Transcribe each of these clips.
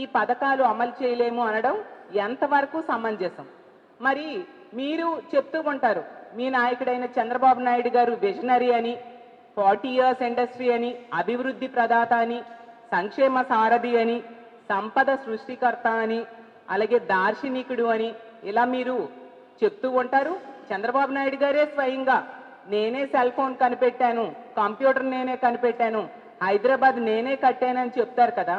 ఈ పథకాలు అమలు చేయలేము అనడం ఎంతవరకు సమంజసం? మరి మీరు చెప్తూ ఉంటారు మీ నాయకుడైన చంద్రబాబు నాయుడు గారు విజనరీ అని ఫార్టీ ఇయర్స్ ఇండస్ట్రీ అని అభివృద్ధి ప్రదాత అని సంక్షేమ సారథి అని సంపద సృష్టికర్త అని అలాగే దార్శనికుడు అని ఇలా మీరు చెప్తూ ఉంటారు. చంద్రబాబు నాయుడు గారే స్వయంగా నేనే సెల్ ఫోన్ కనిపెట్టాను కంప్యూటర్ నేనే కనిపెట్టాను హైదరాబాద్ నేనే కట్టానని చెప్తారు కదా.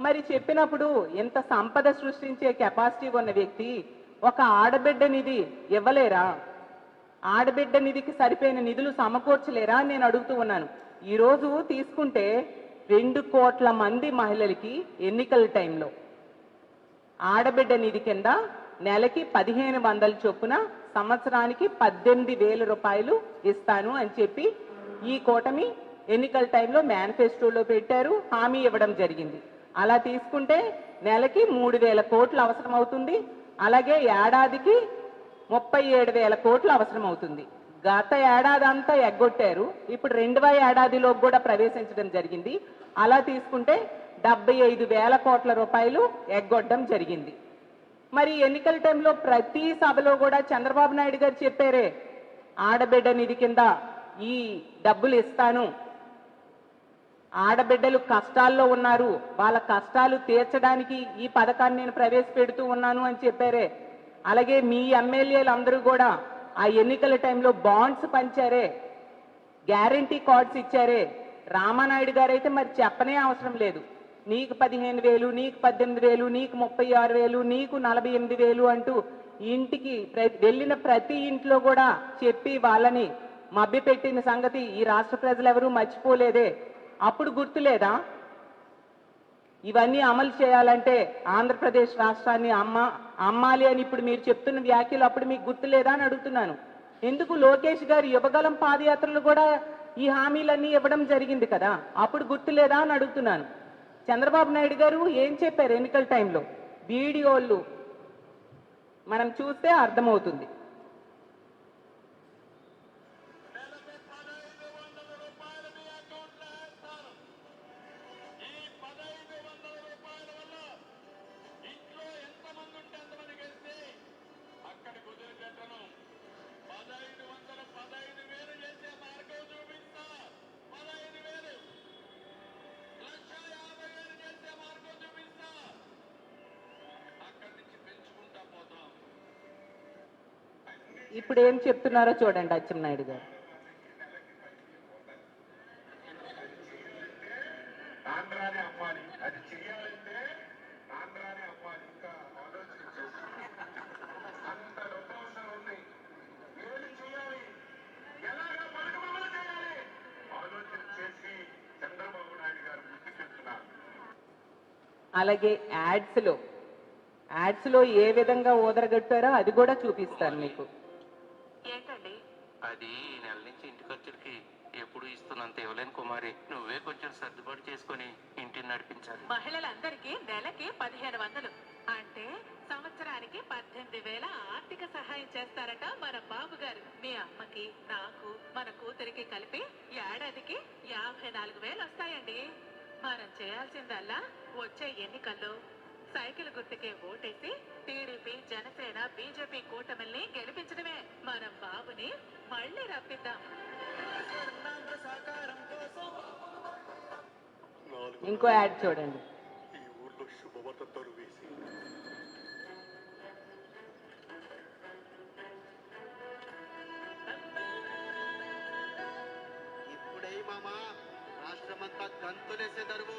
మరి చెప్పినప్పుడు ఇంత సంపద సృష్టించే కెపాసిటీ ఉన్న వ్యక్తి ఒక ఆడబిడ్డ నిధి ఇవ్వలేరా? ఆడబిడ్డ నిధికి సరిపోయిన నిధులు సమకూర్చలేరా నేను అడుగుతూ ఉన్నాను. ఈరోజు తీసుకుంటే రెండు కోట్ల మంది మహిళలకి ఎన్నికల టైంలో. ఆడబిడ్డ నిధి కింద నెలకి పదిహేను వందల చొప్పున సంవత్సరానికి పద్దెనిమిది వేల రూపాయలు ఇస్తాను అని చెప్పి ఈ కూటమి ఎన్నికల టైంలో మేనిఫెస్టోలో పెట్టారు. హామీ ఇవ్వడం జరిగింది. అలా తీసుకుంటే నెలకి మూడు వేల కోట్లు అవసరం అవుతుంది అలాగే ఏడాదికి ముప్పై ఏడు వేల కోట్లు అవసరం అవుతుంది గత ఏడాది అంతా ఎగ్గొట్టారు. ఇప్పుడు రెండవ ఏడాదిలో కూడా ప్రవేశించడం జరిగింది. అలా తీసుకుంటే డెబ్బై ఐదు వేల కోట్ల రూపాయలు ఎగ్గొట్టడం జరిగింది. మరి ఎన్నికల టైంలో ప్రతి సభలో కూడా చంద్రబాబు నాయుడు గారు చెప్పారే ఆడబిడ్డ నిధి కింద ఈ డబ్బులు ఇస్తాను ఆడబిడ్డలు కష్టాల్లో ఉన్నారు. వాళ్ళ కష్టాలు తీర్చడానికి ఈ పథకాన్ని నేను ప్రవేశపెడుతూ ఉన్నాను అని చెప్పారే. అలాగే మీ ఎమ్మెల్యేలు అందరూ కూడా ఆ ఎన్నికల టైంలో బాండ్స్ పంచారే. గ్యారంటీ కార్డ్స్ ఇచ్చారే. రామానాయుడు గారు అయితే మరి చెప్పనే అవసరం లేదు. నీకు పదిహేను వేలు నీకు పద్దెనిమిది వేలు నీకు ముప్పై ఆరు వేలు నీకు నలభై ఎనిమిది వేలు అంటూ ఇంటికి వెళ్ళిన ప్రతి ఇంట్లో కూడా చెప్పి వాళ్ళని మభ్యపెట్టిన సంగతి ఈ రాష్ట్ర ప్రజలు ఎవరూ మర్చిపోలేదే. అప్పుడు గుర్తులేదా? ఇవన్నీ అమలు చేయాలంటే ఆంధ్రప్రదేశ్ రాష్ట్రాన్ని అమ్మ అమ్మాలి అని ఇప్పుడు మీరు చెప్తున్న వ్యాఖ్యలు అప్పుడు మీకు గుర్తులేదా అని అడుగుతున్నాను. ఎందుకు లోకేష్ గారు యువగలం పాదయాత్రలు కూడా ఈ హామీలన్నీ ఇవ్వడం జరిగింది కదా? అప్పుడు గుర్తులేదా అని అడుగుతున్నాను. చంద్రబాబు నాయుడు గారు ఏం చెప్పారు ఎన్నికల టైంలో? వీడియోలు మనం చూస్తే అర్థమవుతుంది. ఆలోచన చేసి చంద్రబాబు నాయుడు గారు. ముందుకెళ్తున్నారు అలాగే యాడ్స్లో యాడ్స్లో ఏ విధంగా ఓదరగట్టారో అది కూడా చూపిస్తాను మీకు. అది ఈ నెల నుంచి ఇంటి ఖర్చులకి ఎప్పుడు ఇస్తున్నంత ఇవ్వలేను కుమారి. నువ్వే కొంచెం సర్దుబాటు చేసుకుని ఇంటిని నడిపించాలి. మహిళలందరికీ నెలకి పదిహేను వందలు. అంటే సంవత్సరానికి పద్దెనిమిది వేల ఆర్థిక సహాయం చేస్తారట మన బాబు గారు మీ అమ్మకి నాకు మన కూతురికి కలిపి ఏడాదికి యాభై నాలుగు వేలు వస్తాయండి. మనం చేయాల్సిందల్లా వచ్చే ఎన్నికల్లో సైకిల్ గుర్తుకే ఓటేసి టీడీపీ జనసేన బీజేపీ కూటమిల్ని గెలిపించడమే. మనం బాబుని మళ్ళీ రప్పిద్దాం. ఇంకో యాడ్ చూడండి. ఈ ఊర్లో శుభవార్త తరువేసి. ఇప్పుడే మామ రాష్ట్రమంతా గంతులేసే దరువు.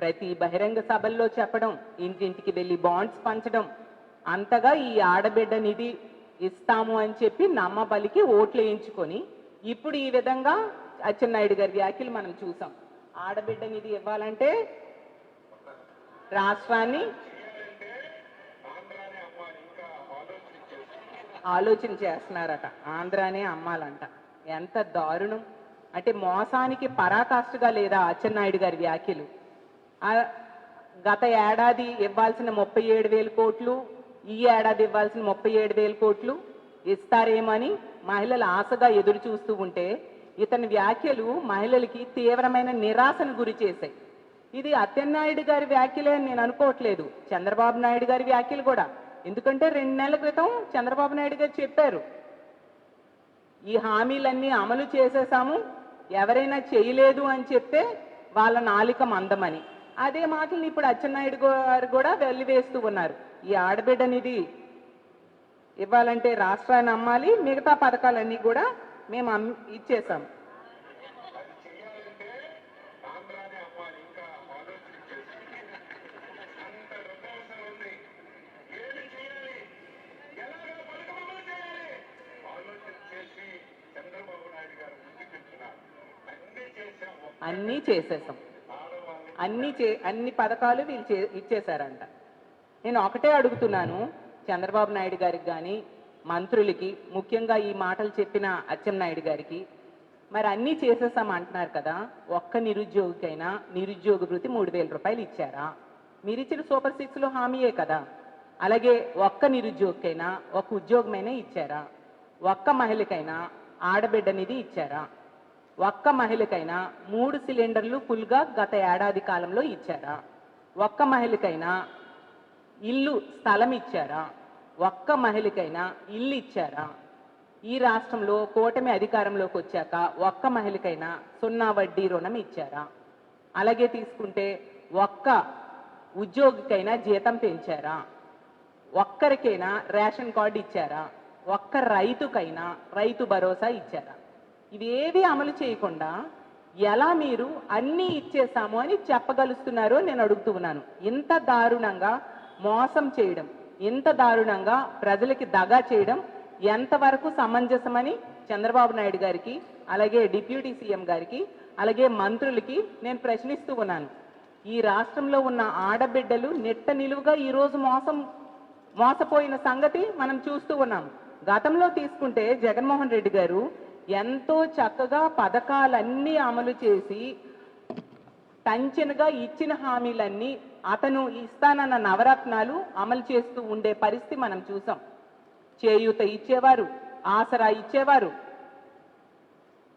ప్రతి బహిరంగ సభల్లో చెప్పడం ఇంటింటికి వెళ్ళి బాండ్స్ పంచడం. అంతగా ఈ ఆడబిడ్డ నిధి ఇస్తాము అని చెప్పి నమ్మబలికి ఓట్లు వేయించుకొని ఇప్పుడు ఈ విధంగా అచ్చెన్నాయుడు గారి వ్యాఖ్యలు మనం చూసాం. ఆడబిడ్డ నిధి ఇవ్వాలంటే రాష్ట్రాన్ని ఆలోచన చేస్తున్నారట. ఆంధ్రానే అమ్మాలంట. ఎంత దారుణం. అంటే మోసానికి పరాకాష్ఠగా లేదా అచ్చెన్నాయుడు గారి వ్యాఖ్యలు. గత ఏడాది ఇవ్వాల్సిన ముప్పై ఏడు వేల కోట్లు ఈ ఏడాది ఇవ్వాల్సిన ముప్పై ఏడు వేల కోట్లు ఇస్తారేమని మహిళలు ఆశగా ఎదురు చూస్తూ ఉంటే ఇతని వ్యాఖ్యలు మహిళలకి తీవ్రమైన నిరాశను గురి చేశాయి. ఇది అచ్చెన్నాయుడు గారి వ్యాఖ్యలే అని నేను అనుకోవట్లేదు. చంద్రబాబు నాయుడు గారి వ్యాఖ్యలు కూడా. ఎందుకంటే రెండు నెలల క్రితం చంద్రబాబు నాయుడు గారు చెప్పారు ఈ హామీలన్నీ అమలు చేసేసాము ఎవరైనా చేయలేదు అని చెప్తే వాళ్ళ నాలిక మందమని. అదే మాటలు ఇప్పుడు అచ్చెన్నాయుడు గారు కూడా వెళ్ళివేస్తూ ఉన్నారు. ఈ ఆడబిడ్డ నిధి ఇవ్వాలంటే రాష్ట్రాన్ని అమ్మాలి మిగతా పథకాలన్నీ కూడా మేము ఇచ్చేసాం అన్నీ చేసేసాం అన్ని చే అన్ని పథకాలు వీళ్ళు చే ఇచ్చేశారంట. నేను ఒకటే అడుగుతున్నాను చంద్రబాబు నాయుడు గారికి కానీ మంత్రులకి ముఖ్యంగా ఈ మాటలు చెప్పిన అచ్చెన్నాయుడు గారికి. మరి అన్నీ చేసేసామంటున్నారు కదా ఒక్క నిరుద్యోగికైనా నిరుద్యోగ వృత్తి మూడు వేల రూపాయలు ఇచ్చారా? మీరు ఇచ్చిన సూపర్ సిక్స్లో హామీయే కదా. అలాగే ఒక్క నిరుద్యోగికైనా ఒక ఉద్యోగమైనా ఇచ్చారా? ఒక్క మహిళకైనా ఆడబిడ్డనిది ఇచ్చారా? ఒక్క మహిళకైనా మూడు సిలిండర్లు ఫుల్గా గత ఏడాది కాలంలో ఇచ్చారా? ఒక్క మహిళకైనా ఇల్లు స్థలం ఇచ్చారా? ఒక్క మహిళకైనా ఇల్లు ఇచ్చారా? ఈ రాష్ట్రంలో కూటమి అధికారంలోకి వచ్చాక ఒక్క మహిళకైనా సున్నా వడ్డీ రుణం ఇచ్చారా? అలాగే తీసుకుంటే ఒక్క ఉద్యోగికైనా జీతం పెంచారా? ఒక్కరికైనా రేషన్ కార్డు ఇచ్చారా? ఒక్క రైతుకైనా రైతు భరోసా ఇచ్చారా? ఇవేవి అమలు చేయకుండా ఎలా మీరు అన్నీ ఇచ్చేసాము అని చెప్పగలుస్తున్నారో నేను అడుగుతూ ఉన్నాను. ఇంత దారుణంగా మోసం చేయడం ఇంత దారుణంగా ప్రజలకి దగా చేయడం ఎంతవరకు సమంజసమని చంద్రబాబు నాయుడు గారికి అలాగే డిప్యూటీ సీఎం గారికి అలాగే మంత్రులకి నేను ప్రశ్నిస్తూ ఉన్నాను. ఈ రాష్ట్రంలో ఉన్న ఆడబిడ్డలు నెట్ట నిలువుగా ఈరోజు మోసం మోసపోయిన సంగతి మనం చూస్తూ ఉన్నాం గతంలో తీసుకుంటే జగన్మోహన్ రెడ్డి గారు ఎంతో చక్కగా పథకాలన్నీ అమలు చేసి టంచనుగా ఇచ్చిన హామీలన్నీ అతను ఇస్తానన్న నవరత్నాలు అమలు చేస్తూ ఉండే పరిస్థితి మనం చూసాం. చేయూత ఇచ్చేవారు ఆసరా ఇచ్చేవారు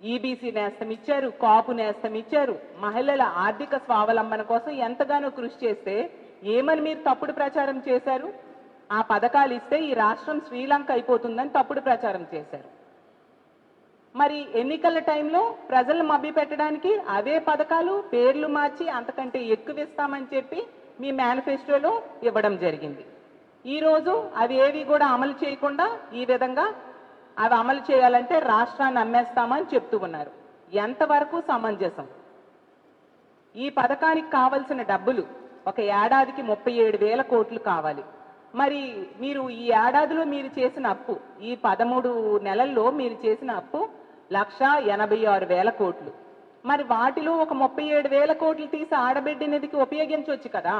ఈబీసీ నేస్తం ఇచ్చారు కాపు నేస్తం ఇచ్చారు. మహిళల ఆర్థిక స్వావలంబన కోసం ఎంతగానో కృషి చేస్తే ఏమని మీరు తప్పుడు ప్రచారం చేశారు? ఆ పథకాలు ఇస్తే ఈ రాష్ట్రం శ్రీలంక అయిపోతుందని తప్పుడు ప్రచారం చేశారు. మరి ఎన్నికల టైంలో ప్రజలను మభ్య పెట్టడానికి అవే పథకాలు పేర్లు మార్చి అంతకంటే ఎక్కువ ఇస్తామని చెప్పి మీ మేనిఫెస్టోలో ఇవ్వడం జరిగింది. ఈరోజు అవి ఏవి కూడా అమలు చేయకుండా ఈ విధంగా అవి అమలు చేయాలంటే రాష్ట్రాన్ని అమ్మేస్తామని చెప్తూ ఉన్నారు. ఎంతవరకు సమంజసం? ఈ పథకానికి కావలసిన డబ్బులు ఒక ఏడాదికి ముప్పై ఏడు వేల కోట్లు కావాలి. మరి మీరు ఈ ఏడాదిలో మీరు చేసిన అప్పు ఈ పదమూడు నెలల్లో మీరు చేసిన అప్పు లక్ష ఎనభై ఆరు వేల కోట్లు. మరి వాటిలో ఒక ముప్పై ఏడు వేల కోట్లు తీసి ఆడబిడ్డ నిధికి ఉపయోగించవచ్చు కదా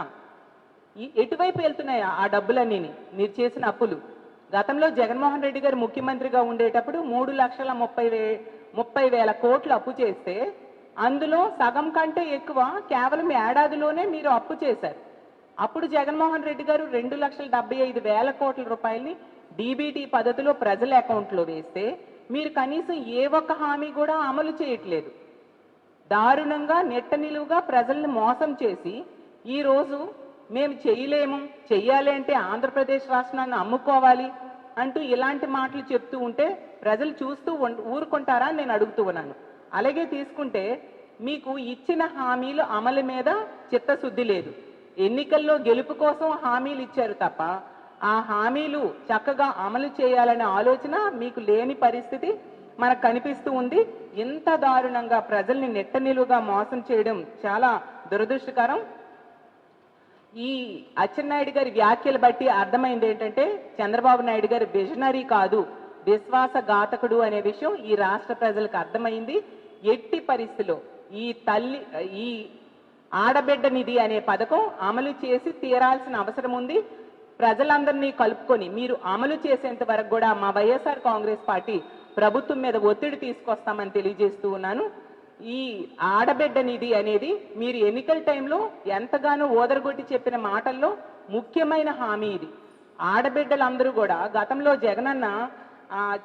ఎటువైపు వెళ్తున్నాయా ఆ డబ్బులన్నీ మీరు చేసిన అప్పులు. గతంలో జగన్మోహన్ రెడ్డి గారు ముఖ్యమంత్రిగా ఉండేటప్పుడు మూడు లక్షల ముప్పై వే ముప్పై వేల కోట్లు అప్పు చేస్తే అందులో సగం కంటే ఎక్కువ కేవలం ఏడాదిలోనే మీరు అప్పు చేశారు. అప్పుడు జగన్మోహన్ రెడ్డి గారు రెండు లక్షల డెబ్బై ఐదు వేల కోట్ల రూపాయలని డీబీటీ పద్ధతిలో ప్రజల అకౌంట్లో వేస్తే మీరు కనీసం ఏ ఒక్క హామీ కూడా అమలు చేయట్లేదు. దారుణంగా నెట్ట నిలువుగా ప్రజల్ని మోసం చేసి ఈరోజు మేము చేయలేము చెయ్యాలి అంటే ఆంధ్రప్రదేశ్ రాష్ట్రాన్ని అమ్ముకోవాలి అంటూ ఇలాంటి మాటలు చెప్తూ ఉంటే ప్రజలు చూస్తూ ఊరుకుంటారా నేను అడుగుతూ ఉన్నాను. అలాగే తీసుకుంటే మీకు ఇచ్చిన హామీలు అమలు మీద చిత్తశుద్ధి లేదు. ఎన్నికల్లో గెలుపు కోసం హామీలు ఇచ్చారు తప్ప ఆ హామీలు చక్కగా అమలు చేయాలనే ఆలోచన మీకు లేని పరిస్థితి మనకు కనిపిస్తూ ఉంది. ఇంత దారుణంగా ప్రజల్ని నెట్ట నిలువగా మోసం చేయడం చాలా దురదృష్టకరం. ఈ అచ్చెన్నాయుడు గారి వ్యాఖ్యలు బట్టి అర్థమైంది ఏంటంటే చంద్రబాబు నాయుడు గారి విజనరీ కాదు విశ్వాసఘాతకుడు అనే విషయం ఈ రాష్ట్ర ప్రజలకు అర్థమైంది. ఎట్టి పరిస్థితిలో ఈ తల్లి ఈ ఆడబిడ్డ నిధి అనే పథకం అమలు చేసి తీరాల్సిన అవసరం ఉంది. ప్రజలందరినీ కలుపుకొని మీరు అమలు చేసేంత వరకు కూడా మా వైఎస్ఆర్ కాంగ్రెస్ పార్టీ ప్రభుత్వం మీద ఒత్తిడి తీసుకొస్తామని తెలియజేస్తూ ఉన్నాను. ఈ ఆడబిడ్డ నిధి అనేది మీరు ఎన్నికల టైంలో ఎంతగానో ఓదరగొట్టి చెప్పిన మాటల్లో ముఖ్యమైన హామీ ఇది. ఆడబిడ్డలందరూ కూడా గతంలో జగనన్న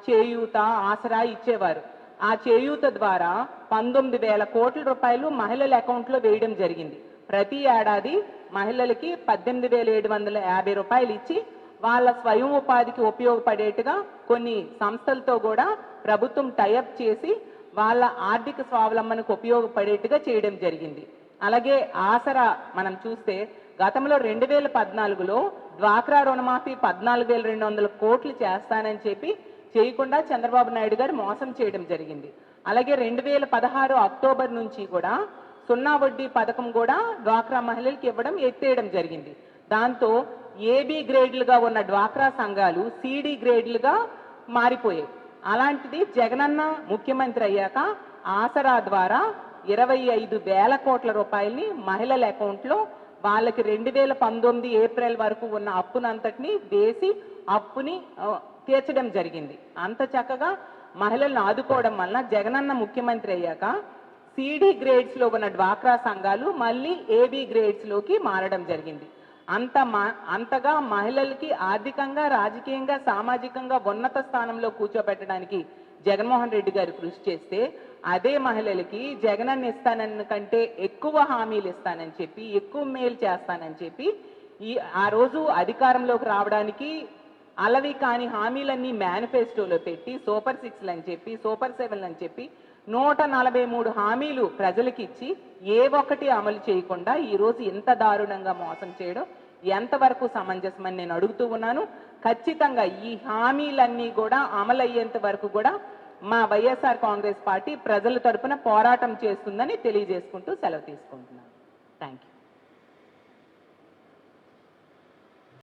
చేయూత ఆసరా ఇచ్చేవారు. ఆ చేయూత ద్వారా పంతొమ్మిది వేల కోట్ల రూపాయలు మహిళల అకౌంట్లో వేయడం జరిగింది. ప్రతి ఏడాది మహిళలకి పద్దెనిమిది వేల ఏడు వందల యాభై రూపాయలు ఇచ్చి వాళ్ళ స్వయం ఉపాధికి ఉపయోగపడేట్టుగా కొన్ని సంస్థలతో కూడా ప్రభుత్వం టైఅప్ చేసి వాళ్ళ ఆర్థిక స్వావలంబనకు ఉపయోగపడేట్టుగా చేయడం జరిగింది. అలాగే ఆసరా మనం చూస్తే గతంలో రెండు వేల పద్నాలుగులో డ్వాక్రా రుణమాఫీ పద్నాలుగు వేల రెండు వందల కోట్లు చేస్తానని చెప్పి చేయకుండా చంద్రబాబు నాయుడు గారు మోసం చేయడం జరిగింది. అలాగే రెండు వేల పదహారు అక్టోబర్ నుంచి కూడా సున్నా వడ్డీ పథకం కూడా డ్వాక్రా మహిళలకు ఇవ్వడం ఎత్తేయడం జరిగింది. దాంతో ఏబి గ్రేడ్లుగా ఉన్న డ్వాక్రా సంఘాలు సిడి గ్రేడ్లుగా మారిపోయాయి. అలాంటిది జగనన్న ముఖ్యమంత్రి అయ్యాక ఆసరా ద్వారా ఇరవై ఐదు వేల కోట్ల రూపాయల్ని మహిళల అకౌంట్లో వాళ్ళకి రెండు వేల పంతొమ్మిది ఏప్రిల్ వరకు ఉన్న అప్పునంతటిని వేసి అప్పుని తీర్చడం జరిగింది. అంత చక్కగా మహిళలను ఆదుకోవడం వల్ల జగనన్న ముఖ్యమంత్రి అయ్యాక సిడి గ్రేడ్స్లో ఉన్న డ్వాక్రా సంఘాలు మళ్ళీ ఏబి గ్రేడ్స్లోకి మారడం జరిగింది. అంత అంతగా మహిళలకి ఆర్థికంగా రాజకీయంగా సామాజికంగా ఉన్నత స్థానంలో కూర్చోబెట్టడానికి జగన్మోహన్ రెడ్డి గారు కృషి చేస్తే అదే మహిళలకి జగనన్న ఇస్తానన్న కంటే ఎక్కువ హామీలు ఇస్తానని చెప్పి ఎక్కువ మేలు చేస్తానని చెప్పి ఈ ఆ రోజు అధికారంలోకి రావడానికి అలవి కాని హామీలన్నీ మేనిఫెస్టోలో పెట్టి సూపర్ సిక్స్లు అని చెప్పి సూపర్ సెవెన్లు అని చెప్పి నూట నలభై మూడు హామీలు ప్రజలకు ఇచ్చి ఏ ఒక్కటి అమలు చేయకుండా ఈరోజు ఎంత ఇంత దారుణంగా మోసం చేయడం ఎంతవరకు సమంజసమని నేను అడుగుతూ ఉన్నాను. ఖచ్చితంగా ఈ హామీలన్నీ కూడా అమలు అయ్యేంత వరకు కూడా మా వైఎస్ఆర్ కాంగ్రెస్ పార్టీ ప్రజల తరపున పోరాటం చేస్తుందని తెలియజేసుకుంటూ సెలవు తీసుకుంటున్నాను. Thank you